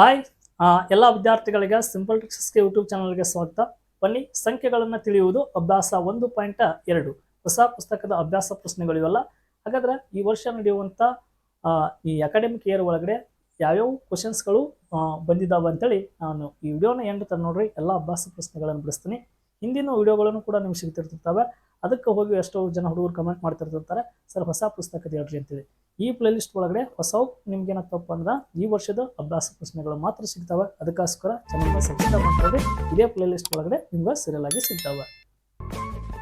Hi ಎಲ್ಲ ವಿದ್ಯಾರ್ಥಿಗಳಿಗೆ simple ಟ್ರಿಕ್ಸ್ಗೆ YouTube ಚಾನಲ್ಗೆ ಸ್ವಾಗತ. ಬನ್ನಿ, ಸಂಖ್ಯೆಗಳನ್ನು ತಿಳಿಯುವುದು ಅಭ್ಯಾಸ ಒಂದು ಪಾಯಿಂಟ್ ಎರಡು. ಹೊಸ ಪುಸ್ತಕದ ಅಭ್ಯಾಸ ಪ್ರಶ್ನೆಗಳು ಇವೆಲ್ಲ. ಹಾಗಾದ್ರೆ ಈ ವರ್ಷ ನಡೆಯುವಂಥ ಈ ಅಕಾಡೆಮಿಕ್ ಇಯರ್ ಒಳಗಡೆ ಯಾವ್ಯಾವ ಕ್ವಶನ್ಸ್ಗಳು ಬಂದಿದ್ದಾವೆ ಅಂತೇಳಿ ನಾನು ಈ ವಿಡಿಯೋನ ಎಂಡ್ ತರ ನೋಡ್ರಿ. ಎಲ್ಲ ಅಭ್ಯಾಸ ಪ್ರಶ್ನೆಗಳನ್ನು ಬಿಡಿಸ್ತೀನಿ. ಹಿಂದಿನ ವಿಡಿಯೋಗಳನ್ನು ಕೂಡ ನಿಮ್ಗೆ ಸಿಗ್ತಿರ್ತಿರ್ತವೆ ಅದಕ್ಕೆ ಹೋಗಿ ಎಷ್ಟೋ ಜನ ಹುಡುಗರು ಕಮೆಂಟ್ ಮಾಡ್ತಿರ್ತಿರ್ತಾರೆ, ಸರ್, ಹೊಸ ಪುಸ್ತಕದ ಹೇಳ್ರಿ ಅಂತೇಳಿ ಈ ಪ್ಲೇಲಿಸ್ಟ್ ಒಳಗಡೆ ಹೊಸವು ನಿಮ್ಗೆ ಏನಾಗ್ತಪ್ಪ ಅಂದ್ರೆ ಈ ವರ್ಷದ ಅಭ್ಯಾಸ ಪ್ರಶ್ನೆಗಳು ಮಾತ್ರ ಸಿಗ್ತಾವೆ. ಅದಕ್ಕೋಸ್ಕರ ಚಾನಲ್ನ ಸಬ್ಸ್ಕ್ರೈಬ್ ಮಾಡ್ಕೊಳ್ಳಿ. ಇದೇ ಪ್ಲೇಲಿಸ್ಟ್ ಒಳಗಡೆ ನಿಮ್ಗೆ ಸೀರಿಯಲ್ ಆಗಿ ಸಿಗ್ತಾವೆ.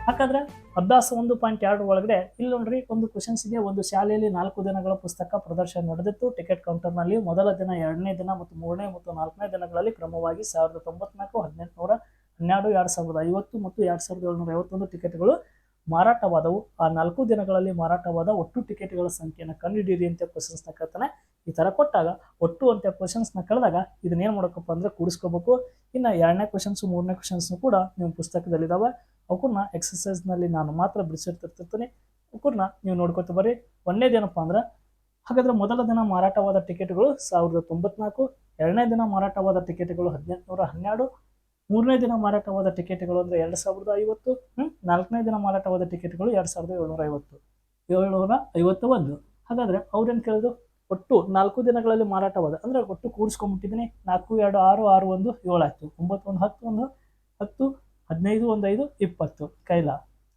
ಹಾಗಾದ್ರೆ ಅಭ್ಯಾಸ ಒಂದು ಪಾಯಿಂಟ್ ಎರಡು ಒಳಗಡೆ, ಇಲ್ಲಿ ನೋಡ್ರಿ ಒಂದು ಕ್ವಶನ್ಸ್ ಇದೆ. ಒಂದು ಶಾಲೆಯಲ್ಲಿ ನಾಲ್ಕು ದಿನಗಳ ಪುಸ್ತಕ ಪ್ರದರ್ಶನ ನಡೆದಿತ್ತು. ಟಿಕೆಟ್ ಕೌಂಟರ್ನಲ್ಲಿ ಮೊದಲ ದಿನ, ಎರಡನೇ ದಿನ ಮತ್ತು ಮೂರನೇ ಮತ್ತು ನಾಲ್ಕನೇ ದಿನಗಳಲ್ಲಿ ಕ್ರಮವಾಗಿ ಸಾವಿರದ ತೊಂಬತ್ನಾಲ್ಕು, ಹದಿನೆಂಟುನೂರ ಹನ್ನೆರಡು, ಎರಡು ಸಾವಿರದ ಐವತ್ತು ಮತ್ತು ಎರಡು ಸಾವಿರದ ಏಳ್ನೂರ ಐವತ್ತೊಂದು ಟಿಕೆಟ್ಗಳು ಮಾರಾಟವಾದವು. ಆ ನಾಲ್ಕು ದಿನಗಳಲ್ಲಿ ಮಾರಾಟವಾದ ಒಟ್ಟು ಟಿಕೆಟ್ಗಳ ಸಂಖ್ಯೆಯನ್ನು ಕಂಡುಹಿಡಿಯಿರಿ ಅಂತ ಕ್ವಶನ್ಸ್ನ ಕೇಳ್ತಾನೆ. ಈ ಥರ ಕೊಟ್ಟಾಗ ಒಟ್ಟು ಅಂತ ಕ್ವಶನ್ಸ್ನ ಕಳೆದಾಗ ಇದನ್ನೇನು ಮಾಡೋಕ್ಕಪ್ಪ ಅಂದರೆ ಕೂಡಿಸ್ಕೋಬೇಕು. ಇನ್ನು ಎರಡನೇ ಕ್ವಶನ್ಸು ಮೂರನೇ ಕ್ವಶನ್ಸ್ನು ಕೂಡ ನಿಮ್ಮ ಪುಸ್ತಕದಲ್ಲಿದ್ದಾವೆ ಅವಕ್ಕನ್ನ ಎಕ್ಸಸೈಸ್ನಲ್ಲಿ ನಾನು ಮಾತ್ರ ಬಿಡಿಸಿರ್ತಿರ್ತೀನಿ ಅವಕ್ಕನ್ನ ನೀವು ನೋಡ್ಕೊತ ಬರ್ರಿ. ಒಂದೇದೇನಪ್ಪ ಅಂದ್ರೆ ಹಾಗಾದ್ರೆ ಮೊದಲ ದಿನ ಮಾರಾಟವಾದ ಟಿಕೆಟ್ಗಳು ಸಾವಿರದ ತೊಂಬತ್ನಾಲ್ಕು, ಎರಡನೇ ದಿನ ಮಾರಾಟವಾದ ಟಿಕೆಟ್ಗಳು ಹದಿನೆಂಟುನೂರ ಹನ್ನೆರಡು ಮೂರನೇ ದಿನ ಮಾರಾಟವಾದ ಟಿಕೆಟ್ಗಳು ಅಂದರೆ ಎರಡು ಸಾವಿರದ ಐವತ್ತು? ನಾಲ್ಕನೇ ದಿನ ಮಾರಾಟವಾದ ಟಿಕೆಟ್ಗಳು ಎರಡು ಸಾವಿರದ ಏಳ್ನೂರ ಐವತ್ತು. ಏಳ್ನೂರ ಐವತ್ತು ಒಂದು ಹಾಗಾದ್ರೆ ಅವ್ರೇನು ಕೇಳಿದ್ರು? ಒಟ್ಟು ನಾಲ್ಕು ದಿನಗಳಲ್ಲಿ ಮಾರಾಟವಾದ, ಅಂದರೆ ಒಟ್ಟು ಕೂಡಿಸ್ಕೊಂಡ್ಬಿಟ್ಟಿದ್ದೀನಿ. ನಾಲ್ಕು, ಎರಡು, ಆರು ಆರು, ಒಂದು ಏಳು ಆಯ್ತು ಒಂಬತ್ತು ಒಂದು ಹತ್ತು ಒಂದು ಹತ್ತು ಹದಿನೈದು, ಒಂದು, ಐದು, ಇಪ್ಪತ್ತು. ಕೈಲ.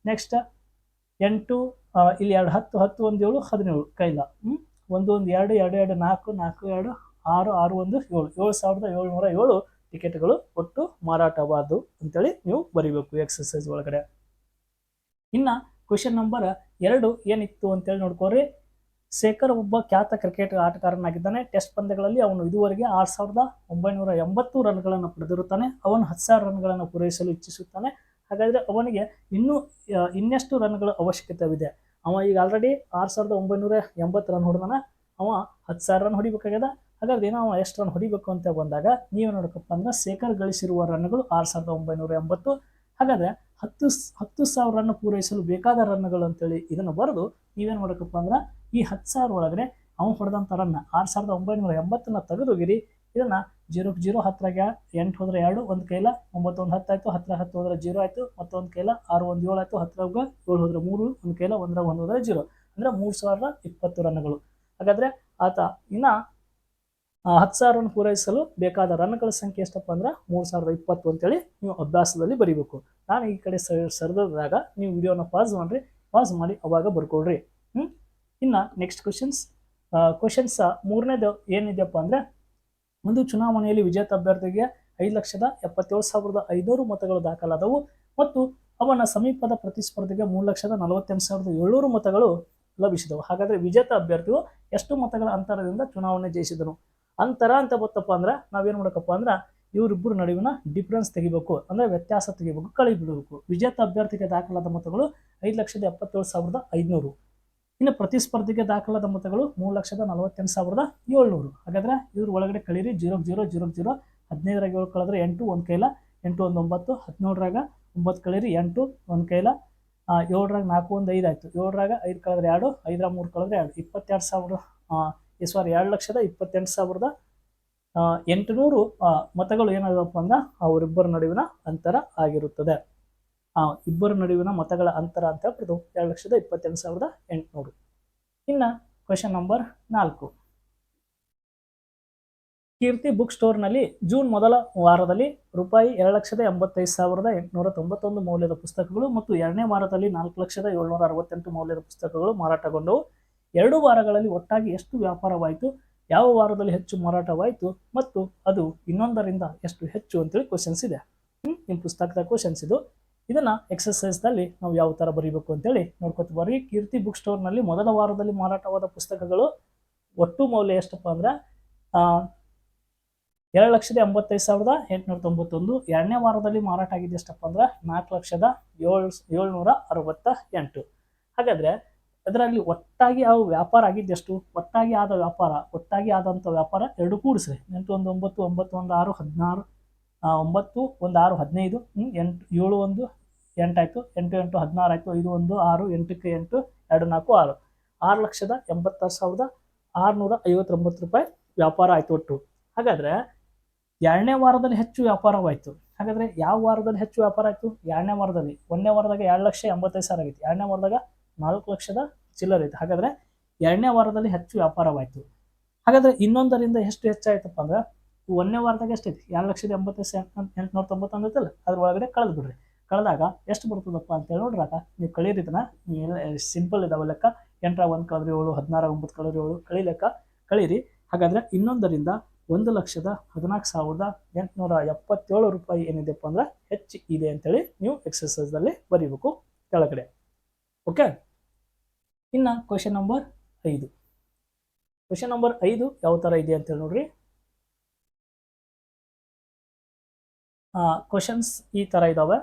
ನೆಕ್ಸ್ಟ್ ಎಂಟು ಇಲ್ಲಿ ಎರಡು, ಹತ್ತು ಹತ್ತು, ಒಂದು, ಏಳು, ಹದಿನೇಳು. ಕೈಲ. ಒಂದು ಒಂದು ಎರಡು ಎರಡು ಎರಡು, ನಾಲ್ಕು ನಾಲ್ಕು, ಎರಡು, ಆರು ಆರು, ಒಂದು, ಏಳು. ಏಳು ಸಾವಿರದ ಏಳ್ನೂರ ಏಳು ಟಿಕೆಟ್ಗಳು ಒಟ್ಟು ಮಾರಾಟವಾದವು ಅಂತೇಳಿ ನೀವು ಬರಿಬೇಕು ಎಕ್ಸಸೈಸ್ ಒಳಗಡೆ. ಇನ್ನು ಕ್ವಶನ್ ನಂಬರ್ ಎರಡು ಏನಿತ್ತು ಅಂತೇಳಿ ನೋಡ್ಕೋರಿ ಶೇಖರ್ ಒಬ್ಬ ಖ್ಯಾತ ಕ್ರಿಕೆಟ್ ಆಟಗಾರನಾಗಿದ್ದಾನೆ. ಟೆಸ್ಟ್ ಪಂದ್ಯಗಳಲ್ಲಿ ಅವನು ಇದುವರೆಗೆ ಆರು ಸಾವಿರದ ಒಂಬೈನೂರ ಎಂಬತ್ತು ರನ್ಗಳನ್ನು ಪಡೆದಿರುತ್ತಾನೆ. ಅವನು ಹತ್ತು ಸಾವಿರ ರನ್ಗಳನ್ನು ಪೂರೈಸಲು ಇಚ್ಛಿಸುತ್ತಾನೆ. ಹಾಗಾದರೆ ಅವನಿಗೆ ಇನ್ನೂ ಇನ್ನೆಷ್ಟು ರನ್ಗಳ ಅವಶ್ಯಕತೆವಿದೆ? ಅವ ಈಗ ಆಲ್ರೆಡಿ ಆರು ಸಾವಿರದ ಒಂಬೈನೂರ ಎಂಬತ್ತು ರನ್ ಹೊಡೆದಾನ. ಅವ ಹತ್ತು ಸಾವಿರ ರನ್ ಹೊಡಿಬೇಕಾಗ್ಯದ. ಹಾಗಾದ್ರೆ ಏನೋ ಅವ ಎಷ್ಟು ರನ್ ಹೊಡಿಬೇಕು ಅಂತ ಬಂದಾಗ, ನೀವು ನೋಡಕಪ್ಪ ಅಂದ್ರೆ ಶೇಖರ್ ಗಳಿಸಿರುವ ರನ್ಗಳು ಆರು ಸಾವಿರದ ಒಂಬೈನೂರ ಎಂಬತ್ತು. ಹಾಗಾದ್ರೆ ಹತ್ತು ಹತ್ತು ಸಾವಿರ ರನ್ ಪೂರೈಸಲು ಬೇಕಾದ ರನ್ಗಳು ಅಂತೇಳಿ ಇದನ್ನು ಬರೆದು ನೀವೇನು ಮಾಡಬೇಕಪ್ಪ ಅಂದ್ರೆ ಈ ಹತ್ತು ಸಾವಿರ ಒಳಗಡೆ ಅವನು ಹೊಡೆದಂಥ ರನ್ ಆರು ಸಾವಿರದ ಒಂಬೈನೂರ ಎಂಬತ್ತನ್ನ ತೆಗೆದೋಗಿರಿ. ಇದನ್ನು ಜೀರೋ ಜೀರೋ ಹತ್ತರಾಗ ಎಂಟು ಹೋದ್ರೆ ಎರಡು, ಒಂದು ಕೈಲ ಒಂಬತ್ತೊಂದು ಹತ್ತು ಆಯಿತು ಹತ್ತಿರ ಹತ್ತು ಹೋದ್ರೆ ಜೀರೋ ಆಯಿತು, ಮತ್ತೊಂದು ಕೈಲ ಆರು ಒಂದು ಏಳು ಆಯಿತು ಹತ್ತಿರಾಗ ಏಳು ಹೋದ್ರೆ ಮೂರು, ಒಂದು ಕೈಲ ಒಂದರ ಒಂದು ಹೋದ್ರೆ ಜೀರೋ ಅಂದರೆ ಮೂರು ಸಾವಿರದ ಇಪ್ಪತ್ತು ರನ್ಗಳು ಹಾಗಾದರೆ ಆತ ಇನ್ನು ಹತ್ತು ಸಾವಿರ ಪೂರೈಸಲು ಬೇಕಾದ ರನ್ಗಳ ಸಂಖ್ಯೆ ಎಷ್ಟಪ್ಪ ಅಂದ್ರೆ ಮೂರು ಸಾವಿರದ ಇಪ್ಪತ್ತು ಅಂತೇಳಿ ನೀವು ಅಭ್ಯಾಸದಲ್ಲಿ ಬರೀಬೇಕು. ನಾನು ಈ ಕಡೆ ಸರಿದಾಗ ನೀವು ವಿಡಿಯೋನ ಪಾಸ್ ಮಾಡಿರಿ ಪಾಸ್ ಮಾಡಿ ಅವಾಗ ಬರ್ಕೊಳ್ರಿ. ಹ್ಞೂ ಇನ್ನು ನೆಕ್ಸ್ಟ್ ಕ್ವಶನ್ಸ್ ಕ್ವಶನ್ಸ್ ಮೂರನೇದು ಏನಿದೆಯಪ್ಪ ಅಂದರೆ ಒಂದು ಚುನಾವಣೆಯಲ್ಲಿ ವಿಜೇತ ಅಭ್ಯರ್ಥಿಗೆ ಐದು ಲಕ್ಷದ ಎಪ್ಪತ್ತೇಳು ಸಾವಿರದ ಐನೂರು ಮತಗಳು ದಾಖಲಾದವು ಮತ್ತು ಅವನ ಸಮೀಪದ ಪ್ರತಿಸ್ಪರ್ಧಿಗೆ ಮೂರು ಲಕ್ಷದ ನಲವತ್ತೆಂಟು ಸಾವಿರದ ಏಳ್ನೂರು ಮತಗಳು ಲಭಿಸಿದವು. ಹಾಗಾದರೆ ವಿಜೇತ ಅಭ್ಯರ್ಥಿಯು ಎಷ್ಟು ಮತಗಳ ಅಂತರದಿಂದ ಚುನಾವಣೆ ಜಯಿಸಿದನು? ಅಂತರ ಅಂತ ಗೊತ್ತಪ್ಪ ಅಂದ್ರೆ ನಾವೇನು ಮಾಡಬೇಕಪ್ಪ ಅಂದ್ರೆ ಇವರಿಬ್ಬರ ನಡುವಿನ ಡಿಫ್ರೆನ್ಸ್ ತೆಗಿಬೇಕು. ಅಂದರೆ ವ್ಯತ್ಯಾಸ ತೆಗಿಬೇಕು ಕಳಿ ಬಿಡಬೇಕು ವಿಜೇತ ಅಭ್ಯರ್ಥಿಗೆ ದಾಖಲಾದ ಮತಗಳು ಐದು ಲಕ್ಷದ ಎಪ್ಪತ್ತೇಳು ಸಾವಿರದ ಐದುನೂರು. ಇನ್ನು ಪ್ರತಿಸ್ಪರ್ಧಿಗೆ ದಾಖಲಾದ ಮತಗಳು ಮೂರು ಲಕ್ಷದ ನಲವತ್ತೆಂಟು ಸಾವಿರದ ಏಳ್ನೂರು. ಹಾಗಾದ್ರೆ ಇವ್ರ ಒಳಗಡೆ ಕಳೀರಿ, ಜೀರೋ ಜೀರೋ ಜೀರೋ ಜೀರೋ ಹದಿನೈದರಾಗ ಏಳು ಕಳೆದ್ರೆ ಎಂಟು ಒಂದು ಕೈಲ, ಎಂಟು ಒಂದು ಒಂಬತ್ತು, ಹದಿನೇಳರಾಗ ಒಂಬತ್ತು ಕಳೀರಿ, ಎಂಟು ಒಂದು ಕೈಲ ಏಳರಾಗ ನಾಲ್ಕು ಒಂದು ಐದು ಆಯಿತು. ಏಳರಾಗ ಐದು ಕಳೆದ್ರೆ ಎರಡು ಐದರ ಮೂರು ಕಳೆದ್ರೆ ಎರಡು. ಇಪ್ಪತ್ತೆರಡು ಸಾವಿರ ಸಾರಿ ಎರಡು ಲಕ್ಷದ ಇಪ್ಪತ್ತೆಂಟು ಸಾವಿರದ ಎಂಟುನೂರು ಮತಗಳು ಏನಾದಪ್ಪ ಅಂದ್ರೆ ಅವರಿಬ್ಬರ ನಡುವಿನ ಅಂತರ ಆಗಿರುತ್ತದೆ. ಆ, ಇಬ್ಬರ ನಡುವಿನ ಮತಗಳ ಅಂತರ ಅಂತ ಹೇಳ್ಬಿಟ್ಟು ಎರಡು ಲಕ್ಷದ ಇಪ್ಪತ್ತೆಂಟು ಸಾವಿರದ ಎಂಟುನೂರು. ಇನ್ನು ಕ್ವೆಶನ್ ನಂಬರ್ ನಾಲ್ಕು. ಕೀರ್ತಿ ಬುಕ್ ಸ್ಟೋರ್ನಲ್ಲಿ ಜೂನ್ ಮೊದಲ ವಾರದಲ್ಲಿ ರೂಪಾಯಿ ಎರಡು ಲಕ್ಷದ ಎಂಬತ್ತೈದು ಸಾವಿರದ ಎಂಟುನೂರ ತೊಂಬತ್ತೊಂದು ಮೌಲ್ಯದ ಪುಸ್ತಕಗಳು ಮತ್ತು ಎರಡನೇ ವಾರದಲ್ಲಿ ನಾಲ್ಕು ಲಕ್ಷದ ಏಳ್ನೂರ ಅರವತ್ತೆಂಟು ಮೌಲ್ಯದ ಪುಸ್ತಕಗಳು ಮಾರಾಟಗೊಂಡವು. ಎರಡು ವಾರಗಳಲ್ಲಿ ಒಟ್ಟಾಗಿ ಎಷ್ಟು ವ್ಯಾಪಾರವಾಯಿತು, ಯಾವ ವಾರದಲ್ಲಿ ಹೆಚ್ಚು ಮಾರಾಟವಾಯಿತು ಮತ್ತು ಅದು ಇನ್ನೊಂದರಿಂದ ಎಷ್ಟು ಹೆಚ್ಚು ಅಂತೇಳಿ ಕ್ವಶನ್ಸ್ ಇದೆ? ನಿಮ್ಮ ಪುಸ್ತಕದ ಕ್ವಶನ್ಸ್ ಇದು. ಇದನ್ನ ಎಕ್ಸಸೈಸ್ನಲ್ಲಿ ನಾವು ಯಾವ ಥರ ಬರೀಬೇಕು ಅಂತೇಳಿ ನೋಡ್ಕೊತ ಬರ್ರಿ. ಕೀರ್ತಿ ಬುಕ್ ಸ್ಟೋರ್ನಲ್ಲಿ ಮೊದಲ ವಾರದಲ್ಲಿ ಮಾರಾಟವಾದ ಪುಸ್ತಕಗಳು ಒಟ್ಟು ಮೌಲ್ಯ ಎಷ್ಟಪ್ಪ ಅಂದ್ರೆ ಎರಡು ಲಕ್ಷದ ಎಂಬತ್ತೈದು ಸಾವಿರದ ಎಂಟುನೂರ ತೊಂಬತ್ತೊಂದು, ಎರಡನೇ ವಾರದಲ್ಲಿ ಮಾರಾಟ ಆಗಿದೆ ಎಷ್ಟಪ್ಪ ಅಂದ್ರೆ, ನಾಲ್ಕು ಲಕ್ಷದ ಏಳು, ಏಳ್ನೂರ ಅರವತ್ತ ಎಂಟು. ಹಾಗಾದ್ರೆ ಅದರಲ್ಲಿ ಒಟ್ಟಾಗಿ ಅವು ವ್ಯಾಪಾರ ಆಗಿದ್ದೆಷ್ಟು? ಒಟ್ಟಾಗಿ ಆದ ವ್ಯಾಪಾರ, ಒಟ್ಟಾಗಿ ಆದಂಥ ವ್ಯಾಪಾರ ಎರಡು ಕೂಡಿಸ್ರಿ. ಎಂಟು ಒಂದು ಒಂಬತ್ತು ಒಂಬತ್ತು ಒಂದು ಆರು, ಹದಿನಾರು ಒಂಬತ್ತು ಒಂದು ಆರು, ಹದಿನೈದು ಎಂಟು, ಏಳು ಒಂದು ಎಂಟಾಯಿತು ಎಂಟು ಎಂಟು, ಹದಿನಾರು ಆಯಿತು, ಐದು ಒಂದು, ಆರು, ಎಂಟಕ್ಕೆ ಎಂಟು, ಎರಡು ನಾಲ್ಕು, ಆರು. ಆರು ಲಕ್ಷದ ಎಂಬತ್ತಾರು ಸಾವಿರದ ಆರುನೂರ ಐವತ್ತೊಂಬತ್ತು ರೂಪಾಯಿ ವ್ಯಾಪಾರ ಆಯಿತು ಒಟ್ಟು. ಹಾಗಾದ್ರೆ ಎರಡನೇ ವಾರದಲ್ಲಿ ಹೆಚ್ಚು ವ್ಯಾಪಾರವಾಯಿತು. ಹಾಗಾದರೆ ಯಾವ ವಾರದಲ್ಲಿ ಹೆಚ್ಚು ವ್ಯಾಪಾರ ಆಯಿತು? ಎರಡನೇ ವಾರದಲ್ಲಿ. ಒಂದನೇ ವಾರದಾಗ ಎರಡು ಲಕ್ಷ ಎಂಬತ್ತೈದು ಸಾವಿರ ಆಗಿತ್ತು. ಎರಡನೇ ವಾರದಾಗ ನಾಲ್ಕು ಲಕ್ಷದ ಚಿಲ್ಲರ್ ಐತೆ. ಹಾಗಾದ್ರೆ ಎರಡನೇ ವಾರದಲ್ಲಿ ಹೆಚ್ಚು ವ್ಯಾಪಾರವಾಯಿತು. ಹಾಗಾದ್ರೆ ಇನ್ನೊಂದರಿಂದ ಎಷ್ಟು ಹೆಚ್ಚಾಯ್ತಪ್ಪ ಅಂದ್ರೆ, ಒಂದನೇ ವಾರದಾಗ ಎಷ್ಟೈತಿ ಎರಡು ಲಕ್ಷದ ಎಂಬತ್ತೈದು ಸಾವಿರ ಎಂಟುನೂರ ತೊಂಬತ್ತೊಂದೈತಲ್ಲ ಅದ್ರ ಒಳಗಡೆ ಕಳೆದು ಬಿಡ್ರಿ. ಕಳೆದಾಗ ಎಷ್ಟು ಬರ್ತದಪ್ಪ ಅಂತೇಳಿ ನೋಡ್ರಾಗ ನೀವು ಕಳೀರಿದನ ಸಿಂಪಲ್ ಇದಾವೆ ಲೆಕ್ಕ. ಎಂಟರ ಒಂದು ಕಳೆದ್ರೆ ಏಳು, ಹದಿನಾರ ಒಂಬತ್ತು ಕಳೆದ್ರೆ ಏಳು, ಕಳಿ ಲೆಕ್ಕ ಕಳೀರಿ. ಹಾಗಾದ್ರೆ ಇನ್ನೊಂದರಿಂದ ಒಂದು ಲಕ್ಷದ ಹದಿನಾಲ್ಕು ಸಾವಿರದ ಎಂಟುನೂರ ಎಪ್ಪತ್ತೇಳು ರೂಪಾಯಿ ಏನಿದೆಯಪ್ಪ ಅಂದ್ರೆ, ಹೆಚ್ಚು ಇದೆ ಅಂತೇಳಿ ನೀವು ಎಕ್ಸಸೈಸ್ದಲ್ಲಿ ಬರೀಬೇಕು ಕೆಳಗಡೆ. ಓಕೆ ಇನ್ನು ಕ್ವಶನ್ ನಂಬರ್ ಐದು. ಕ್ವಶನ್ ನಂಬರ್ ಐದು ಯಾವ ಥರ ಇದೆ ಅಂತೇಳಿ ನೋಡ್ರಿ. ಕ್ವಶನ್ಸ್ ಈ ಥರ ಇದ್ದಾವೆ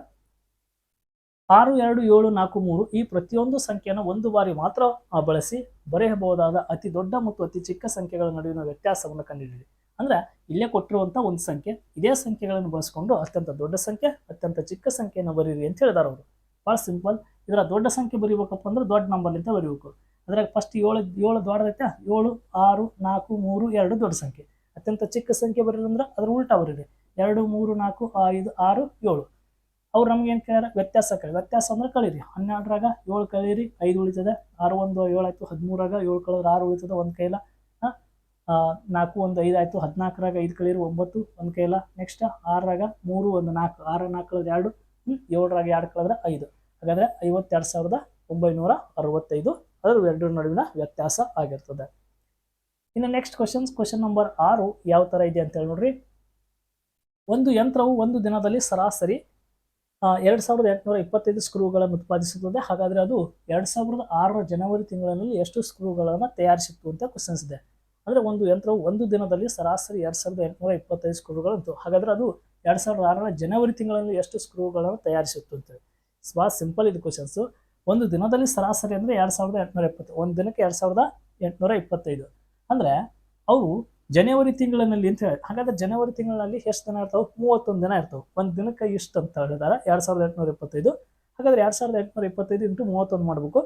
ಆರು, ಎರಡು, ಏಳು, ನಾಲ್ಕು, ಮೂರು ಈ ಪ್ರತಿಯೊಂದು ಸಂಖ್ಯೆಯನ್ನು ಒಂದು ಬಾರಿ ಮಾತ್ರ ಬಳಸಿ ಬರೆಯಬಹುದಾದ ಅತಿ ದೊಡ್ಡ ಮತ್ತು ಅತಿ ಚಿಕ್ಕ ಸಂಖ್ಯೆಗಳ ನಡುವಿನ ವ್ಯತ್ಯಾಸವನ್ನು ಕಂಡುಹಿಡಿಯಿರಿ. ಅಂದರೆ ಇಲ್ಲೇ ಕೊಟ್ಟಿರುವಂಥ ಒಂದು ಸಂಖ್ಯೆ, ಇದೇ ಸಂಖ್ಯೆಗಳನ್ನು ಬಳಸ್ಕೊಂಡು ಅತ್ಯಂತ ದೊಡ್ಡ ಸಂಖ್ಯೆ, ಅತ್ಯಂತ ಚಿಕ್ಕ ಸಂಖ್ಯೆಯನ್ನು ಬರೀರಿ ಅಂತ ಹೇಳಿದಾರೆ ಅವರು. ಭಾಳ ಸಿಂಪಲ್ ಇದರ ದೊಡ್ಡ ಸಂಖ್ಯೆ ಬರೀಬೇಕಪ್ಪ ಅಂದ್ರೆ ದೊಡ್ಡ ನಂಬರ್ಲಿಂದ ಬರೀಬೇಕು. ಅದ್ರಾಗ ಫಸ್ಟ್ ಏಳು ಏಳು ದೊಡ್ಡದೈತೆ ಏಳು, ಆರು, ನಾಲ್ಕು, ಮೂರು, ಎರಡು ದೊಡ್ಡ ಸಂಖ್ಯೆ. ಅತ್ಯಂತ ಚಿಕ್ಕ ಸಂಖ್ಯೆ ಬರೀರಿ ಅಂದ್ರೆ ಉಲ್ಟಾ ಬರೀರಿ. ಎರಡು, ಮೂರು, ನಾಲ್ಕು, ಐದು, ಆರು, ಏಳು. ಅವ್ರು ನಮ್ಗೆ ಏನು ಕೇಳ್ಯಾರ? ವ್ಯತ್ಯಾಸ ಕಳಿ ವ್ಯತ್ಯಾಸ ಅಂದ್ರೆ ಕಳೀರಿ. ಹನ್ನೆರಡರಾಗ ಏಳು ಕಳೀರಿ, ಐದು ಉಳಿತದೆ. ಆರು ಒಂದು, ಏಳು ಆಯ್ತು, ಹದಿಮೂರಾಗ ಏಳು ಕಳೆದ್ರೆ ಆರು ಉಳಿತದೆ, ಒಂದು ಕೈಲ. ನಾಲ್ಕು, ಒಂದು, ಐದು ಆಯ್ತು, ಹದಿನಾಲ್ಕರಾಗ ಐದು ಕಳೀರಿ, ಒಂಬತ್ತು, ಒಂದು ಕೈಲ. ನೆಕ್ಸ್ಟ್ ಆರರಾಗ ಮೂರು, ಒಂದು, ನಾಲ್ಕು. ಆರ ನಾಲ್ಕು ಕಳೆದ್ರೆ ಎರಡು ಏಳರಾಗ ಎರಡು ಕಳೆದ್ರೆ ಐದು. ಹಾಗಾದ್ರೆ ಐವತ್ತೆರಡು ಸಾವಿರದ ಒಂಬೈನೂರ ಅರವತ್ತೈದು. ಅದರ ಎರಡರ ನಡುವಿನ ವ್ಯತ್ಯಾಸ ಆಗಿರ್ತದೆ. ಇನ್ನು ನೆಕ್ಸ್ಟ್ ಕ್ವಶನ್ಸ್ ಕ್ವಶನ್ ನಂಬರ್ ಆರು ಯಾವ ಥರ ಇದೆ ಅಂತ ಹೇಳಿ ನೋಡ್ರಿ. ಒಂದು ಯಂತ್ರವು ಒಂದು ದಿನದಲ್ಲಿ ಸರಾಸರಿ ಎರಡು ಸಾವಿರದ ಎಂಟುನೂರ ಇಪ್ಪತ್ತೈದು ಸ್ಕ್ರೂಗಳನ್ನು ಉತ್ಪಾದಿಸುತ್ತದೆ. ಹಾಗಾದರೆ ಅದು ಎರಡು ಸಾವಿರದ ಆರರ ಜನವರಿ ತಿಂಗಳಲ್ಲಿ ಎಷ್ಟು ಸ್ಕ್ರೂಗಳನ್ನು ತಯಾರಿಸಿತ್ತು ಅಂತ ಕ್ವಶನ್ಸ್ ಇದೆ. ಅಂದರೆ ಒಂದು ಯಂತ್ರವು ಒಂದು ದಿನದಲ್ಲಿ ಸರಾಸರಿ ಎರಡು ಸಾವಿರದ ಎಂಟುನೂರ ಇಪ್ಪತ್ತೈದು ಸ್ಕ್ರೂಗಳಂತು ಹಾಗಾದರೆ ಅದು ಎರಡು ಸಾವಿರದ ಆರರ ಜನವರಿ ತಿಂಗಳಲ್ಲಿ ಎಷ್ಟು ಸ್ಕ್ರೂಗಳನ್ನು ತಯಾರಿಸಿತ್ತು ಅಂತೇಳಿ. ಭಾಳ ಸಿಂಪಲ್ ಇದು ಕ್ವಶನ್ಸು ಒಂದು ದಿನದಲ್ಲಿ ಸರಾಸರಿ ಅಂದರೆ ಎರಡು ಸಾವಿರದ ಎಂಟುನೂರ ಎಪ್ಪತ್ತು. ಒಂದು ದಿನಕ್ಕೆ ಎರಡು ಸಾವಿರದ ಎಂಟುನೂರ ಇಪ್ಪತ್ತೈದು. ಅಂದರೆ ಅವರು ಜನವರಿ ತಿಂಗಳಲ್ಲಿ ಅಂತ ಹೇಳಿ, ಹಾಗಾದ್ರೆ ಜನವರಿ ತಿಂಗಳಲ್ಲಿ ಎಷ್ಟು ದಿನ ಇರ್ತಾವೆ? ಮೂವತ್ತೊಂದು ದಿನ ಇರ್ತವೆ. ಒಂದು ದಿನಕ್ಕೆ ಇಷ್ಟು ಅಂತ ಹೇಳಿದಾರೆ. ಎರಡು ಸಾವಿರದ ಎಂಟುನೂರ ಇಪ್ಪತ್ತೈದು ಹಾಗಾದ್ರೆ ಎರಡು ಸಾವಿರದ ಎಂಟುನೂರ ಇಪ್ಪತ್ತೈದು ಇಂಟು ಮೂವತ್ತೊಂದು ಮಾಡಬೇಕು.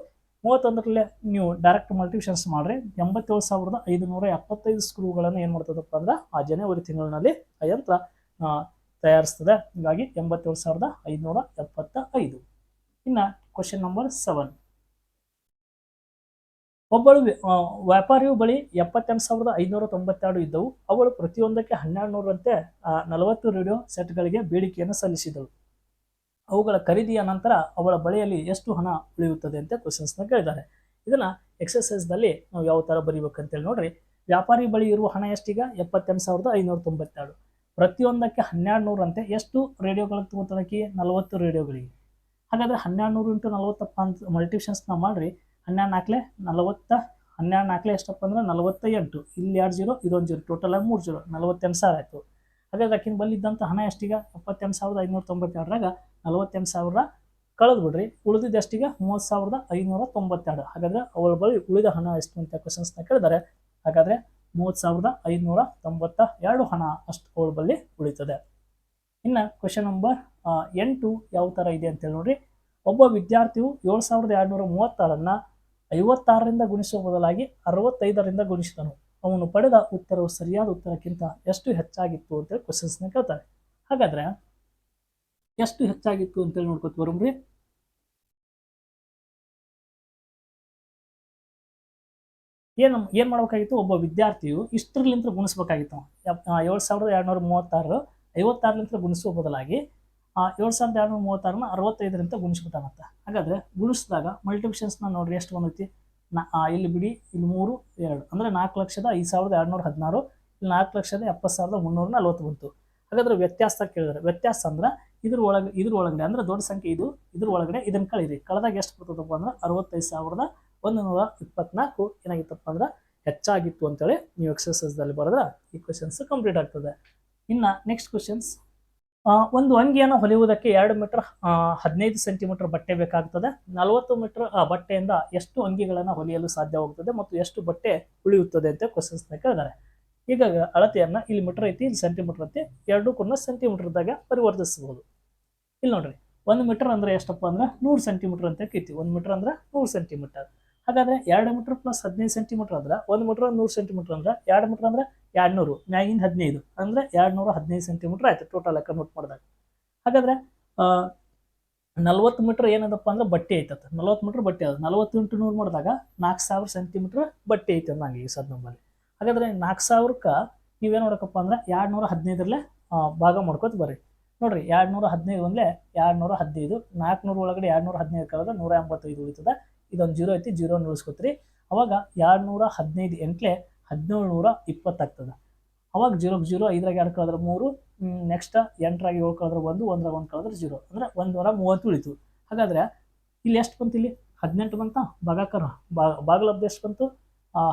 ಮೂವತ್ತೊಂದರಲ್ಲೇ ನೀವು ಡೈರೆಕ್ಟ್ ಮಲ್ಟಿಪ್ಷನ್ಸ್ ಮಾಡಿರಿ. ಎಂಬತ್ತೇಳು ಸಾವಿರದ ಐದುನೂರ ಎಪ್ಪತ್ತೈದು ಸ್ಕ್ರೂಗಳನ್ನು ಏನು ಮಾಡ್ತದಪ್ಪ ಅಂದ್ರೆ ಆ ಜನವರಿ ತಿಂಗಳಿನಲ್ಲಿ ಆ ಯಂತ್ರ ತಯಾರಿಸ್ತದೆ. ಹೀಗಾಗಿ ಎಂಬತ್ತೇಳು ಸಾವಿರದ ಐದುನೂರ ಎಪ್ಪತ್ತ ಐದು ಇನ್ನು ಕ್ವಶನ್ ನಂಬರ್ ಸೆವೆನ್ ಒಬ್ಬಳು ವ್ಯ- ವ್ಯಾಪಾರಿಯು ಬಳಿ ಎಪ್ಪತ್ತೆಂಟು ಸಾವಿರದ ಐನೂರ ತೊಂಬತ್ತೆರಡು ಇದ್ದವು. ಅವಳು ಪ್ರತಿಯೊಂದಕ್ಕೆ ಹನ್ನೆರಡು ನೂರರಂತೆ ನಲವತ್ತು ರೇಡಿಯೋ ಸೆಟ್ಗಳಿಗೆ ಬೇಡಿಕೆಯನ್ನು ಸಲ್ಲಿಸಿದಳು. ಅವುಗಳ ಖರೀದಿಯ ನಂತರ ಅವಳ ಬಳಿಯಲ್ಲಿ ಎಷ್ಟು ಹಣ ಉಳಿಯುತ್ತದೆ ಅಂತ ಕ್ವಶನ್ಸ್ನ ಕೇಳಿದ್ದಾರೆ. ಇದನ್ನು ಎಕ್ಸಸೈಸ್ದಲ್ಲಿ ನಾವು ಯಾವ ಥರ ಬರೀಬೇಕಂತೇಳಿ ನೋಡ್ರಿ. ವ್ಯಾಪಾರಿ ಬಳಿ ಇರುವ ಹಣ ಎಷ್ಟೀಗ? ಎಪ್ಪತ್ತೆಂಟು ಸಾವಿರದ ಐನೂರ ತೊಂಬತ್ತೆರಡು. ಪ್ರತಿಯೊಂದಕ್ಕೆ ಹನ್ನೆರಡು ನೂರಂತೆ, ಎಷ್ಟು ರೇಡಿಯೋಗಳು ತಗೋತಾನಕಿ ನಲವತ್ತು ರೇಡಿಯೋಗಳಿಗೆ. ಹಾಗಾದ್ರೆ ಹನ್ನೆರಡು ನೂರು ಇಂಟು ನಲವತ್ತಪ್ಪ ಅಂತ ಮಲ್ಟಿಪ್ಷನ್ಸ್ನ ಮಾಡ್ರಿ, ಹನ್ನೆರಡು ನಾಲ್ಕಲೆ ನಲವತ್ತ, ಹನ್ನೆರಡು ನಾಲ್ಕಲೆ ಎಷ್ಟಪ್ಪ ಅಂದ್ರೆ ನಲವತ್ತ ಎಂಟು ಇಲ್ಲಿ ಎರಡು ಜೀರೋ ಇದೊಂದು ಜೀರೋ ಟೋಟಲ್ ಆಗಿ ಮೂರು ಜೀರೋ ನಲವತ್ತೆಂಟು ಸಾವಿರ ಆಯಿತು. ಹಾಗಾದ್ರೆ ಆಕಿನ ಬಲ್ಲಿದ್ದಂಥ ಹಣ ಎಷ್ಟೀಗ? ಎಪ್ಪತ್ತೆಂಟು ಸಾವಿರದ ಐನೂರ ತೊಂಬತ್ತೆರಡರಾಗ ನಲವತ್ತೆಂಟು ಸಾವಿರ ಕಳೆದು ಬಿಡ್ರಿ. ಉಳಿದಿದ್ದು ಎಷ್ಟೀಗ? ಮೂವತ್ತು ಸಾವಿರದ ಐನೂರ ತೊಂಬತ್ತೆರಡು. ಹಾಗಾದ್ರೆ ಅವಳ ಬಳಿ ಉಳಿದ ಹಣ ಎಷ್ಟು ಅಂತ ಕ್ವಶನ್ಸ್ನ ಕೇಳಿದರೆ. ಹಾಗಾದ್ರೆ ಮೂವತ್ತು ಸಾವಿರದ ಐನೂರ ತೊಂಬತ್ತ ಎರಡು ಹಣ ಅಷ್ಟು ಅವಳ ಬಳಿ ಉಳಿತದೆ. ಇನ್ನು ಕ್ವಶನ್ ನಂಬರ್ ಎಂಟು ಯಾವ ಥರ ಇದೆ ಅಂತೇಳಿ ನೋಡ್ರಿ. ಒಬ್ಬ ವಿದ್ಯಾರ್ಥಿಯು ಏಳು ಸಾವಿರದ ಎರಡುನೂರ ಮೂವತ್ತಾರನ್ನ ಐವತ್ತಾರರಿಂದ ಗುಣಿಸುವ ಬದಲಾಗಿ ಅರವತ್ತೈದರಿಂದ ಗುಣಿಸಿದನು. ಅವನು ಪಡೆದ ಉತ್ತರವು ಸರಿಯಾದ ಉತ್ತರಕ್ಕಿಂತ ಎಷ್ಟು ಹೆಚ್ಚಾಗಿತ್ತು ಅಂತೇಳಿ ಕ್ವಶನ್ಸ್ನ ಕೇಳ್ತಾರೆ. ಹಾಗಾದ್ರೆ ಎಷ್ಟು ಹೆಚ್ಚಾಗಿತ್ತು ಅಂತೇಳಿ ನೋಡ್ಕೊತ ಬರೋಮ್ರಿ ಏನು ಏನು ಮಾಡ್ಬೇಕಾಗಿತ್ತು? ಒಬ್ಬ ವಿದ್ಯಾರ್ಥಿಯು ಇಷ್ಟರ್ಲಿಂತ ಗುಣಿಸ್ಬೇಕಾಗಿತ್ತು. ಏಳು ಸಾವಿರದ ಎರಡುನೂರ ಮೂವತ್ತಾರು ಐವತ್ತಾರಲಿಂತ ಗುಣಿಸುವ ಬದಲಾಗಿ ಏಳು ಸಾವಿರದ ಎರಡುನೂರ ಮೂವತ್ತಾರನ್ನ ಅರವತ್ತೈದರಿಂದ ಗುಣಿಸ್ಬಿಟ್ಟಾಗತ್ತೆ ಹಾಗಾದ್ರೆ ಗುಣಿಸಿದಾಗ ಮಲ್ಟಿಪ್ಲಿಕೇಷನ್ಸ್ನ ನೋಡ್ರಿ ಎಷ್ಟು ಬಂದೈತಿ? ನಾ ಇಲ್ಲಿ ಬಿಡಿ, ಇಲ್ಲಿ ಮೂರು, ಎರಡು. ಅಂದರೆ ನಾಲ್ಕು ಲಕ್ಷದ ಐದು ಸಾವಿರದ ಎರಡುನೂರ ಹದಿನಾರು, ಇಲ್ಲಿ ನಾಲ್ಕು ಲಕ್ಷದ ಎಪ್ಪತ್ತು ಸಾವಿರದ ಮುನ್ನೂರ ನಲ್ವತ್ತು ಬಂತು. ಹಾಗಾದ್ರೆ ವ್ಯತ್ಯಾಸ ಕೇಳಿದ್ರೆ, ವ್ಯತ್ಯಾಸ ಅಂದ್ರೆ ಇದ್ರ ಒಳಗೆ ಇದ್ರ ಒಳಗಡೆ ಅಂದ್ರೆ ದೊಡ್ಡ ಸಂಖ್ಯೆ ಇದು, ಇದ್ರ ಒಳಗಡೆ ಇದನ್ನ ಕಳೀರಿ. ಕಳೆದಾಗ ಎಷ್ಟು ಬರ್ತದಪ್ಪ ಅಂದ್ರೆ ಅರವತ್ತೈದು ಸಾವಿರದ ಒಂದು ನೂರ ಇಪ್ಪತ್ನಾಲ್ಕು ಏನಾಗಿತ್ತಪ್ಪ ಅಂದ್ರೆ ಹೆಚ್ಚಾಗಿತ್ತು ಅಂತೇಳಿ ನೀವು ಎಕ್ಸಸೈಸ್ದಲ್ಲಿ ಬರೆದ್ರೆ ಈ ಕ್ವೆಶನ್ಸ್ ಕಂಪ್ಲೀಟ್ ಆಗ್ತದೆ. ಇನ್ನು ನೆಕ್ಸ್ಟ್ ಕ್ವಶನ್ಸ್ ಒಂದು ಅಂಗಿಯನ್ನು ಹೊಲಿಯುವುದಕ್ಕೆ ಎರಡು ಮೀಟರ್ ಹದಿನೈದು ಸೆಂಟಿಮೀಟರ್ ಬಟ್ಟೆ ಬೇಕಾಗ್ತದೆ. ನಲವತ್ತು ಮೀಟರ್ ಬಟ್ಟೆಯಿಂದ ಎಷ್ಟು ಅಂಗಿಗಳನ್ನು ಹೊಲಿಯಲು ಸಾಧ್ಯವಾಗುತ್ತದೆ ಮತ್ತು ಎಷ್ಟು ಬಟ್ಟೆ ಉಳಿಯುತ್ತದೆ ಅಂತ ಕ್ವಶನ್ಸ್ನ ಕೇಳಿದ್ದಾರೆ. ಈಗ ಅಳತೆಯನ್ನು ಇಲ್ಲಿ ಮೀಟರ್ ಐತಿ, ಇಲ್ಲಿ ಸೆಂಟಿಮೀಟರ್ ಐತಿ, ಎರಡು ಕೂಡ ಸೆಂಟಿಮೀಟರ್ದಾಗ ಪರಿವರ್ತಿಸಬಹುದು. ಇಲ್ಲಿ ನೋಡ್ರಿ, ಒಂದು ಮೀಟರ್ ಅಂದ್ರೆ ಎಷ್ಟಪ್ಪ ಅಂದ್ರೆ ನೂರು ಸೆಂಟಿಮೀಟರ್ ಅಂತ ಕೈತಿ ಒಂದು ಮೀಟರ್ ಅಂದ್ರೆ ನೂರು ಸೆಂಟಿಮೀಟರ್ ಹಾಗಾದ್ರೆ ಎರಡು ಮೀಟರ್ ಪ್ಲಸ್ ಹದಿನೈದು ಸೆಂಟಿಮೀಟರ್ ಅಂದ್ರೆ, ಒಂದು ಮೀಟರ್ ನೂರು ಸೆಂಟಿಮೀಟರ್ ಅಂದ್ರೆ, ಎರಡು ಮೀಟರ್ ಅಂದ್ರೆ ಎರಡು ನೂರು ಹದಿನೈದು, ಅಂದ್ರೆ ಎರಡು ನೂರ ಹದಿನೈದು ಸೆಂಟಿಮೀಟರ್ ಆಯ್ತು ಟೋಟಲ್ ನೋಟ್ ಮಾಡಿದಾಗ. ಹಾಗಾದ್ರೆ ನಲ್ವತ್ತು ಮೀಟರ್ ಏನದಪ್ಪ ಅಂದ್ರೆ ಬಟ್ಟೆ ಐತತ್ತ ನಲ್ವತ್ತು ಮೀಟರ್ ಬಟ್ಟೆ ಅದ. ನಲ್ವತ್ತು ಇಂಟು ನೂರು ಮಾಡಿದಾಗ ನಾಲ್ಕು ಸಾವಿರ ಸೆಂಟಿಮೀಟರ್ ಬಟ್ಟೆ ಐತೆ ನಂಗೆ ಈ ಸದ್ ನಂಬಲ್ಲಿ. ಹಾಗಾದ್ರೆ ನಾಲ್ಕು ಸಾವಿರಕ್ಕೆ ನೀವೇನು ನೋಡಕಪ್ಪ ಅಂದ್ರೆ ಎರಡು ನೂರ ಹದಿನೈದರಲ್ಲೇ ಭಾಗ ಮಾಡ್ಕೋತ ಬರ್ರಿ. ನೋಡ್ರಿ ಎರಡು ನೂರ ಹದಿನೈದು ಒಂದಲೇ ಎರಡು ನೂರ ಹದಿನೈದು ನಾಲ್ಕುನೂರ ಒಳಗಡೆ ಎರಡು ನೂರ ಹದಿನೈದು ಕಳೆದ ನೂರ ಎಂಬತ್ತೈದು ಉಳಿತದ. ಇದೊಂದು ಜೀರೋ ಐತಿ ಜೀರೋ ಉಳಿಸ್ಕೊತ್ರಿ ಅವಾಗ ಎರಡು ನೂರ ಹದಿನೈದು ಎಂಟ್ಲೆ ಹದಿನೇಳು ನೂರ ಇಪ್ಪತ್ತಾಗ್ತದೆ. ಅವಾಗ ಜೀರೋ ಜೀರೋ ಐದ್ರಾಗ ಎರಡು ಕಳೆದ್ರೆ ಮೂರು ನೆಕ್ಸ್ಟ್ ಎಂಟರಾಗಿ ಏಳು ಕಳೆದ್ರೆ ಒಂದು, ಒಂದರಾಗ ಒಂದು ಕಳೆದ್ರೆ ಜೀರೋ ಅಂದ್ರೆ ಒಂದು ನೂರ ಮೂವತ್ತು ಉಳಿತು. ಹಾಗಾದ್ರೆ ಇಲ್ಲಿ ಎಷ್ಟು ಬಂತು ಇಲ್ಲಿ? ಹದಿನೆಂಟು ಬಂತ? ಭಾಗಾಕಾರ. ಬಾಗಲಬ್ಧ ಎಷ್ಟು ಬಂತು?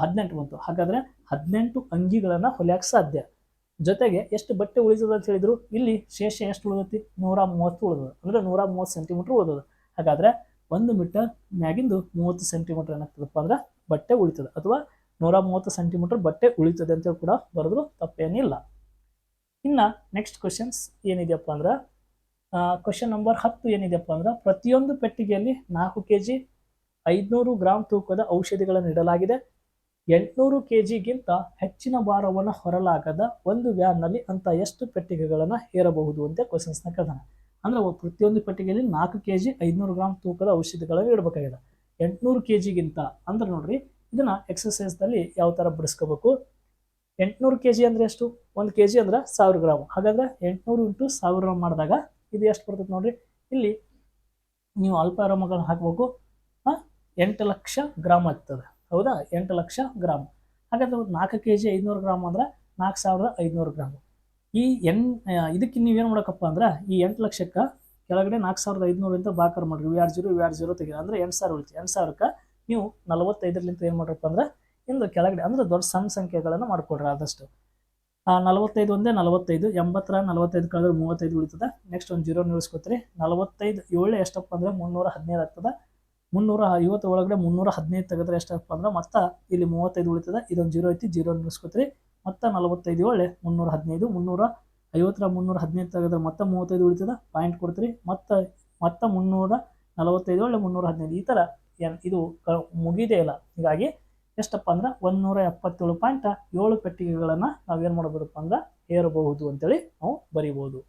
ಹದಿನೆಂಟು ಬಂತು. ಹಾಗಾದ್ರೆ ಹದಿನೆಂಟು ಅಂಗಿಗಳನ್ನು ಹೊಲಿಯಕ್ಕೆ ಸಾಧ್ಯ. ಜೊತೆಗೆ ಎಷ್ಟು ಬಟ್ಟೆ ಉಳಿತದ ಅಂತ ಹೇಳಿದ್ರು? ಇಲ್ಲಿ ಶೇಷ ಎಷ್ಟು ಉಳಿದೈತಿ? ನೂರ ಮೂವತ್ತು ಉಳಿದದ. ಅಂದರೆ ನೂರ ಮೂವತ್ತು ಸೆಂಟಿಮೀಟ್ರ್ ಉಳಿದದ. ಹಾಗಾದ್ರೆ ಒಂದು ಮೀಟರ್ ಮ್ಯಾಗಿಂದು ಮೂವತ್ತು ಸೆಂಟಿಮೀಟರ್ ಏನಾಗ್ತದಪ್ಪ ಅಂದ್ರೆ ಬಟ್ಟೆ ಉಳಿತದೆ. ಅಥವಾ ನೂರ ಮೂವತ್ತು ಸೆಂಟಿಮೀಟರ್ ಬಟ್ಟೆ ಉಳಿತದೆ ಅಂತ ಕೂಡ ಬರೆದ್ರು ತಪ್ಪೇನಿಲ್ಲ. ಇನ್ನು ನೆಕ್ಸ್ಟ್ ಕ್ವಶನ್ಸ್ ಏನಿದೆಯಪ್ಪ ಅಂದ್ರೆ ಕ್ವಶನ್ ನಂಬರ್ ಹತ್ತು ಏನಿದೆಯಪ್ಪ ಅಂದ್ರೆ, ಪ್ರತಿಯೊಂದು ಪೆಟ್ಟಿಗೆಯಲ್ಲಿ ನಾಲ್ಕು ಕೆ ಜಿ ಐದುನೂರು ಗ್ರಾಂ ತೂಕದ ಔಷಧಿಗಳನ್ನು ಇಡಲಾಗಿದೆ. ಎಂಟುನೂರು ಕೆ ಜಿಗಿಂತ ಹೆಚ್ಚಿನ ಭಾರವನ್ನು ಹೊರಲಾಗದ ಒಂದು ವ್ಯಾನ್ನಲ್ಲಿ ಅಂತ ಎಷ್ಟು ಪೆಟ್ಟಿಗೆಗಳನ್ನು ಹೇರಬಹುದು ಅಂತ ಕ್ವಶನ್ಸ್ನ ಕೇಳ್ತಾನೆ ಅಂದ್ರೆ ಪ್ರತಿಯೊಂದು ಪೆಟ್ಟಿಗೆಯಲ್ಲಿ ನಾಲ್ಕು ಕೆ ಜಿ ಐದುನೂರು ಗ್ರಾಮ್ ತೂಕದ ಔಷಧಿಗಳನ್ನು ಇಡಬೇಕಾಗಿದೆ. ಎಂಟುನೂರು ಕೆ ಜಿಗಿಂತ ಅಂದ್ರೆ ನೋಡ್ರಿ, ಇದನ್ನ ಎಕ್ಸಸೈಸ್ನಲ್ಲಿ ಯಾವ ಥರ ಬಿಡಿಸ್ಕೋಬೇಕು? ಎಂಟುನೂರು ಕೆ ಜಿ ಅಂದರೆ ಎಷ್ಟು? ಒಂದು ಕೆ ಜಿ ಅಂದ್ರೆ ಸಾವಿರ ಗ್ರಾಮ್. ಹಾಗಾದ್ರೆ ಎಂಟುನೂರು ಇಂಟು ಸಾವಿರ ಗ್ರಾಮ್ ಮಾಡಿದಾಗ ಇದು ಎಷ್ಟು ಬರ್ತದೆ ನೋಡಿರಿ? ಇಲ್ಲಿ ನೀವು ಅಲ್ಪ ಆರಾಮಗಳನ್ನು ಹಾಕಬೇಕು ಎಂಟು ಲಕ್ಷ ಗ್ರಾಮ್ ಆಗ್ತದೆ. ಹೌದಾ? ಎಂಟು ಲಕ್ಷ ಗ್ರಾಮ್. ಹಾಗಾದ್ರೆ ಒಂದು ನಾಲ್ಕು ಕೆ ಜಿ ಐದುನೂರು ಗ್ರಾಮ್ ಅಂದ್ರೆ ನಾಲ್ಕು ಸಾವಿರದ ಐದುನೂರು ಗ್ರಾಮ್. ಈ ಎನ್ ಇದಕ್ಕೆ ನೀವೇನು ಮಾಡಬೇಕಪ್ಪ ಅಂದ್ರೆ ಈ ಎಂಟು ಲಕ್ಷಕ್ಕೆ ಕೆಳಗಡೆ ನಾಲ್ಕು ಸಾವಿರದ ಐದುನೂರಿಂದ ಬಾಕರ್ ಮಾಡಿರಿ. We are zero we are zero ತೆಗಿ ಅಂದರೆ ಎಂಟು ಸಾವಿರ ಉಳಿತು. ಎಂಟು ಸಾವಿರಕ್ಕೆ ನೀವು ನಲವತ್ತೈದರಲಿಂತ ಏನು ಮಾಡ್ರಪ್ಪ ಅಂದ್ರೆ ಇಂದು ಕೆಳಗಡೆ, ಅಂದ್ರೆ ದೊಡ್ಡ ಸಣ್ಣ ಸಂಖ್ಯೆಗಳನ್ನು ಮಾಡ್ಕೊಡ್ರಿ ಆದಷ್ಟು. ನಲವತ್ತೈದು ಒಂದೇ ನಲವತ್ತೈದು, ಎಂಬತ್ತರ ನಲವತ್ತೈದು ಕಳೆದ್ರೆ ಮೂವತ್ತೈದು ಉಳಿತದೆ. ನೆಕ್ಸ್ಟ್ ಒಂದು ಜೀರೋ ನಿಲ್ಲಿಸ್ಕೊತೀರಿ ನಲವತ್ತೈದು ಏಳು ಎಷ್ಟಪ್ಪ ಅಂದ್ರೆ ಮುನ್ನೂರ ಹದಿನೈದು ಆಗ್ತದೆ. ಮುನ್ನೂರ ಐವತ್ತು ಒಳಗಡೆ ಮುನ್ನೂರ ಹದಿನೈದು ತೆಗೆದ್ರೆ ಎಷ್ಟಪ್ಪ ಅಂದ್ರೆ ಮತ್ತೆ ಇಲ್ಲಿ ಮೂವತ್ತೈದು ಉಳಿತದೆ. ಇದೊಂದು ಜೀರೋ ಐತಿ ಜೀರೋ ನಿಲ್ಲಿಸ್ಕೊತೀರಿ ಮತ್ತೆ ನಲವತ್ತೈದು ಏಳೆ ಮುನ್ನೂರ ಹದಿನೈದು, ಮುನ್ನೂರ ಐವತ್ತರ, ಮುನ್ನೂರ ಹದಿನೈದು ತೆಗೆದ್ರೆ ಮತ್ತೆ ಮೂವತ್ತೈದು ಉಳಿತದೆ? ಪಾಯಿಂಟ್ ಕೊಡ್ತೀರಿ. ಮತ್ತೆ ಮತ್ತೆ ಮುನ್ನೂರ ನಲವತ್ತೈದು, ಒಳ್ಳೆ ಮುನ್ನೂರ ಹದಿನೈದು. ಈ ಥರ ಇದು ಮುಗಿದೇ ಇಲ್ಲ. ಹೀಗಾಗಿ ಎಷ್ಟಪ್ಪ ಅಂದ್ರೆ ಒಂದೂರ ಎಪ್ಪತ್ತೇಳು ಪಾಯಿಂಟ್ ಏಳು ಪೆಟ್ಟಿಗೆಗಳನ್ನು ನಾವೇನು ಮಾಡಬಹುದಪ್ಪ ಅಂದ್ರೆ ಹೇರಬಹುದು ಅಂತೇಳಿ ನಾವು ಬರಿಬೋದು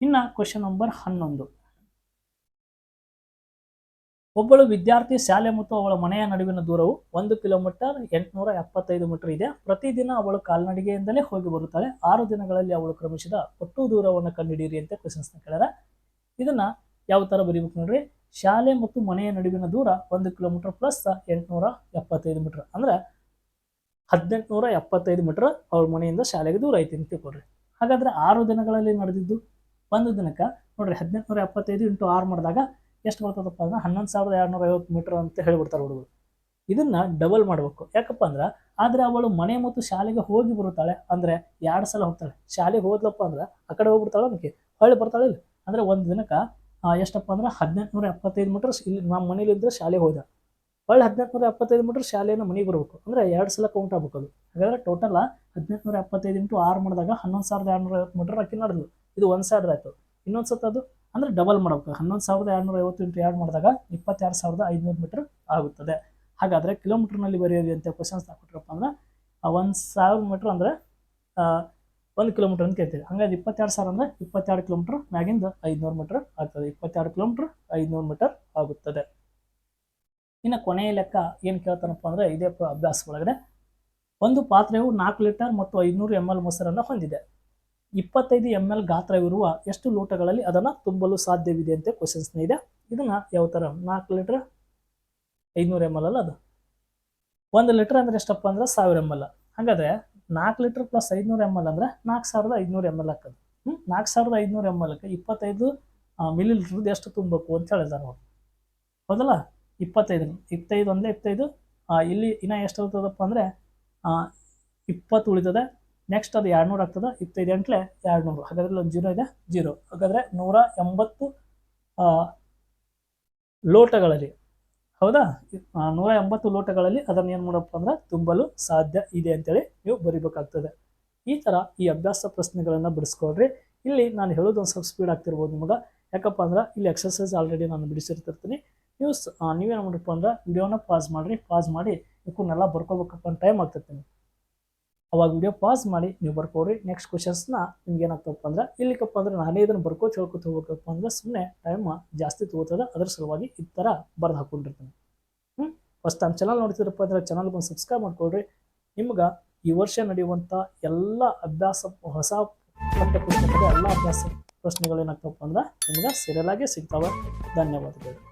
ಇನ್ನು ಕ್ವಶನ್ ನಂಬರ್ ಹನ್ನೊಂದು. ಒಬ್ಬಳು ವಿದ್ಯಾರ್ಥಿ ಶಾಲೆ ಮತ್ತು ಅವಳ ಮನೆಯ ನಡುವಿನ ದೂರವು ಒಂದು ಕಿಲೋಮೀಟರ್ ಎಂಟುನೂರ ಎಪ್ಪತ್ತೈದು ಮೀಟರ್ ಇದೆ. ಪ್ರತಿದಿನ ಅವಳು ಕಾಲ್ನಡಿಗೆಯಿಂದಲೇ ಹೋಗಿ ಬರುತ್ತಾಳೆ. ಆರು ದಿನಗಳಲ್ಲಿ ಅವಳು ಕ್ರಮಿಸಿದ ಒಟ್ಟು ದೂರವನ್ನು ಕಂಡುಹಿಡಿಯಿರಿ ಅಂತ ಕ್ವಶನ್ಸ್ನ ಕೇಳ್ಯಾರ. ಇದನ್ನ ಯಾವ ಥರ ಬರೀಬೇಕು ನೋಡ್ರಿ? ಶಾಲೆ ಮತ್ತು ಮನೆಯ ನಡುವಿನ ದೂರ ಒಂದು ಕಿಲೋಮೀಟರ್ ಪ್ಲಸ್ ಎಂಟುನೂರ ಎಪ್ಪತ್ತೈದು ಮೀಟರ್. ಅಂದ್ರೆ ಹದಿನೆಂಟುನೂರ ಎಪ್ಪತ್ತೈದು ಮೀಟರ್ ಅವಳ ಮನೆಯಿಂದ ಶಾಲೆಗೆ ದೂರ ಐತಿ ಅಂತ ತಿಳ್ಕೊಳ್ರಿ. ಹಾಗಾದ್ರೆ ಆರು ದಿನಗಳಲ್ಲಿ ನಡೆದಿದ್ದು? ಒಂದು ದಿನಕ್ಕೆ? ನೋಡ್ರಿ, ಹದಿನೆಂಟುನೂರ ಎಪ್ಪತ್ತೈದು ಇಂಟು ಆರು ಮಾಡಿದಾಗ ಎಷ್ಟು ಬರ್ತದಪ್ಪ ಅಂದ್ರೆ ಹನ್ನೊಂದು ಸಾವಿರದ ಎರಡುನೂರ ಐವತ್ತು ಮೀಟರ್ ಅಂತ ಹೇಳಿಬಿಡ್ತಾರೆ ಹುಡುಗರು. ಇದನ್ನ ಡಬಲ್ ಮಾಡಬೇಕು. ಯಾಕಪ್ಪ ಅಂದ್ರೆ, ಆದರೆ ಅವಳು ಮನೆ ಮತ್ತು ಶಾಲೆಗೆ ಹೋಗಿ ಬರುತ್ತಾಳೆ. ಅಂದ್ರೆ ಎರಡು ಸಲ ಹೋಗ್ತಾಳೆ. ಶಾಲೆಗೆ ಹೋದ್ಲಪ್ಪ ಅಂದ್ರೆ ಆ ಕಡೆ ಹೋಗ್ಬಿಡ್ತಾಳೆ ಅದಕ್ಕೆ ಹೊಳ್ಳಿ ಬರ್ತಾಳೆ ಇಲ್ಲಿ. ಅಂದ್ರೆ ಒಂದು ದಿನಕ್ಕೆ ಎಷ್ಟಪ್ಪ ಅಂದ್ರೆ ಹದಿನೆಂಟುನೂರ ಎಪ್ಪತ್ತೈದು ಮೀಟರ್ ಇಲ್ಲಿ ನಮ್ಮ ಮನೇಲಿದ್ದರೆ ಶಾಲೆಗೆ ಹೋದ. ಹೊಳ್ಳಿ ಹದಿನೆಂಟುನೂರ ಎಪ್ಪತ್ತೈದು ಮೀಟರ್ ಶಾಲೆಯನ್ನು ಮನೆಗೆ ಬರಬೇಕು. ಅಂದ್ರೆ ಎರಡು ಸಲ ಕೌಂಟ್ ಆಗ್ಬೇಕು ಅದು. ಹಾಗಾದ್ರೆ ಟೋಟಲ್ ಹದಿನೆಂಟುನೂರ ಎಪ್ಪತ್ತೈದು ಇಂಟು ಆರು ಮಾಡಿದಾಗ ಹನ್ನೊಂದು ಸಾವಿರದ ಎರಡುನೂರ ಐವತ್ತು ಮೀಟರ್ ಅಕ್ಕಿ ನಡೆದು ಇದು ಒಂದು ಸೈಡ್ ಆಯಿತು. ಇನ್ನೊಂದು ಸತ ಅದು ಅಂದ್ರೆ ಡಬಲ್ ಮಾಡಬೇಕು. ಹನ್ನೊಂದು ಸಾವಿರದ ಎರಡುನೂರ ಐವತ್ತು ಇಂಟು ಎರಡು ಮಾಡಿದಾಗ ಇಪ್ಪತ್ತೆರಡು ಸಾವಿರದ ಐದುನೂರು ಮೀಟರ್ ಆಗುತ್ತದೆ. ಹಾಗಾದರೆ ಕಿಲೋಮೀಟರ್ನಲ್ಲಿ ಬರೆಯೋದು ಅಂತ ಕ್ವಶನ್ಸ್ ಹಾಕ್ಬಿಟ್ರಪ್ಪ ಅಂದ್ರೆ ಒಂದು ಸಾವಿರ ಮೀಟ್ರ್ ಅಂದರೆ ಒಂದು ಕಿಲೋಮೀಟರ್ ಅಂತ ಕೇಳ್ತೀವಿ. ಹಂಗಾಗಿ ಇಪ್ಪತ್ತೆರಡು ಸಾವಿರ ಅಂದರೆ ಇಪ್ಪತ್ತೆರಡು ಕಿಲೋಮೀಟರ್ ಮ್ಯಾಗಿಂದ ಐದುನೂರು ಮೀಟರ್ ಆಗ್ತದೆ. ಇಪ್ಪತ್ತೆರಡು ಕಿಲೋಮೀಟರ್ ಐದುನೂರು ಮೀಟರ್ ಆಗುತ್ತದೆ. ಇನ್ನು ಕೊನೆಯ ಲೆಕ್ಕ ಏನು ಕೇಳ್ತಾನಪ್ಪ ಅಂದರೆ, ಇದೇ ಅಭ್ಯಾಸ ಒಳಗಡೆ ಒಂದು ಪಾತ್ರೆಯು ನಾಲ್ಕು ಲೀಟರ್ ಮತ್ತು ಐದುನೂರು ಎಂ ಎಲ್ ಮೊಸರನ್ನು ಹೊಂದಿದೆ. ಇಪ್ಪತ್ತೈದು ಎಂ ಎಲ್ ಗಾತ್ರವಿರುವ ಎಷ್ಟು ಲೋಟಗಳಲ್ಲಿ ಅದನ್ನು ತುಂಬಲು ಸಾಧ್ಯವಿದೆ ಅಂತ ಕ್ವಶನ್ಸ್ನ ಇದೆ. ಇದನ್ನು ಯಾವ ಥರ? ನಾಲ್ಕು ಲೀಟರ್ ಐದುನೂರು ಎಂ ಎಲ್ ಅಲ್ಲ ಅದು? ಒಂದು ಲೀಟರ್ ಅಂದ್ರೆ ಎಷ್ಟಪ್ಪ ಅಂದ್ರೆ ಸಾವಿರ ಎಂ ಎಲ್ ಹಾಗಾದ್ರೆ ನಾಲ್ಕು ಲೀಟರ್ ಪ್ಲಸ್ ಐದುನೂರು ಎಂ ಎಲ್ ಅಂದರೆ ನಾಲ್ಕು ಸಾವಿರದ ಐದುನೂರು ಎಂ ಎಲ್ ಹಾಕೋದು ಹ್ಞೂ ನಾಲ್ಕು ಸಾವಿರದ ಐದುನೂರು ಎಂ ಎಲ್ಗೆ ಇಪ್ಪತ್ತೈದು ಮಿಲಿ ಲೀಟ್ರದ್ದು ಎಷ್ಟು ತುಂಬಬೇಕು ಅಂತ ಹೇಳಿದಾರೆ ಅವ್ರು. ಹೌದಲ್ಲ? ಇಪ್ಪತ್ತೈದು ಇಪ್ಪತ್ತೈದು ಒಂದೇ ಇಪ್ಪತ್ತೈದು ಇಲ್ಲಿ ಇನ್ನೂ ಎಷ್ಟು ಇರ್ತದಪ್ಪ ಅಂದರೆ ಇಪ್ಪತ್ತು ಉಳಿತದೆ. ನೆಕ್ಸ್ಟ್ ಅದು ಎರಡು ನೂರು ಆಗ್ತದೆ, ಇಪ್ಪತ್ತೈದು ಎರಡು ನೂರು ಹಾಗಾದ್ರೆ ಒಂದು ಜೀರೋ ಇದೆ ಜೀರೋ ಹಾಗಾದ್ರೆ ನೂರ ಎಂಬತ್ತು ಲೋಟಗಳಲ್ಲಿ. ಹೌದಾ? ನೂರ ಎಂಬತ್ತು ಲೋಟಗಳಲ್ಲಿ ಅದನ್ನು ಏನು ಮಾಡಪ್ಪ ಅಂದ್ರೆ ತುಂಬಲು ಸಾಧ್ಯ ಇದೆ ಅಂತೇಳಿ ನೀವು ಬರಿಬೇಕಾಗ್ತದೆ. ಈ ಥರ ಈ ಅಭ್ಯಾಸ ಪ್ರಶ್ನೆಗಳನ್ನು ಬಿಡಿಸ್ಕೊಳ್ರಿ. ಇಲ್ಲಿ ನಾನು ಹೇಳೋದು ಒಂದು ಸ್ವಲ್ಪ ಸ್ಪೀಡ್ ಆಗ್ತಿರ್ಬೋದು ನಿಮಗೆ. ಯಾಕಪ್ಪ ಅಂದ್ರೆ ಇಲ್ಲಿ ಎಕ್ಸಸೈಸ್ ಆಲ್ರೆಡಿ ನಾನು ಬಿಡಿಸಿರ್ತಿರ್ತೀನಿ. ನೀವು ನೀವೇನು ಮಾಡಪ್ಪ ಅಂದ್ರೆ ವಿಡಿಯೋನ ಪಾಸ್ ಮಾಡಿರಿ ಪಾಸ್ ಮಾಡಿ ಇವಕ್ಕನ್ನೆಲ್ಲ ಬರ್ಕೋಬೇಕಪ್ಪ ಟೈಮ್ ಆಗ್ತೈತೆ ನಿಮ್ಗೆ ಅವಾಗ ವಿಡಿಯೋ ಪಾಸ್ ಮಾಡಿ ನೀವು ಬರ್ಕೋರಿ ನೆಕ್ಸ್ಟ್ ಕ್ವಶನ್ಸ್ನ ನಿಮ್ಗೆ ಏನಾಗ್ತಪ್ಪ ಅಂದ್ರೆ, ಇಲ್ಲಿಕಪ್ಪ ಅಂದ್ರೆ ನಾನೇ ಇದನ್ನು ಬರ್ಕೋ ಹೇಳ್ಕೊತ ಹೋಗ್ಬೇಕಪ್ಪ ಅಂದ್ರೆ ಸುಮ್ಮನೆ ಟೈಮ್ ಜಾಸ್ತಿ ತಗೋತದ, ಅದ್ರ ಸಲುವಾಗಿ ಈ ಥರ ಬರ್ದು ಹಾಕೊಂಡಿರ್ತೀನಿ. ಹ್ಞೂ ಫಸ್ಟ್ ನಮ್ಮ ಚಾನಲ್ ನೋಡ್ತಿದ್ರಪ್ಪ ಅಂದ್ರೆ ಚಾನಲ್ಗೆ ಒಂದು ಸಬ್ಸ್ಕ್ರೈಬ್ ಮಾಡ್ಕೊಳ್ರಿ ನಿಮ್ಗೆ ಈ ವರ್ಷ ನಡೆಯುವಂಥ ಎಲ್ಲ ಅಭ್ಯಾಸ, ಹೊಸ ಪಠ್ಯ ಎಲ್ಲ ಅಭ್ಯಾಸ ಪ್ರಶ್ನೆಗಳು ಏನಾಗ್ತಪ್ಪ ಅಂದ್ರೆ ನಿಮ್ಗೆ ಸೀರಿಯಲ್ ಸಿಗ್ತಾವೆ. ಧನ್ಯವಾದಗಳು.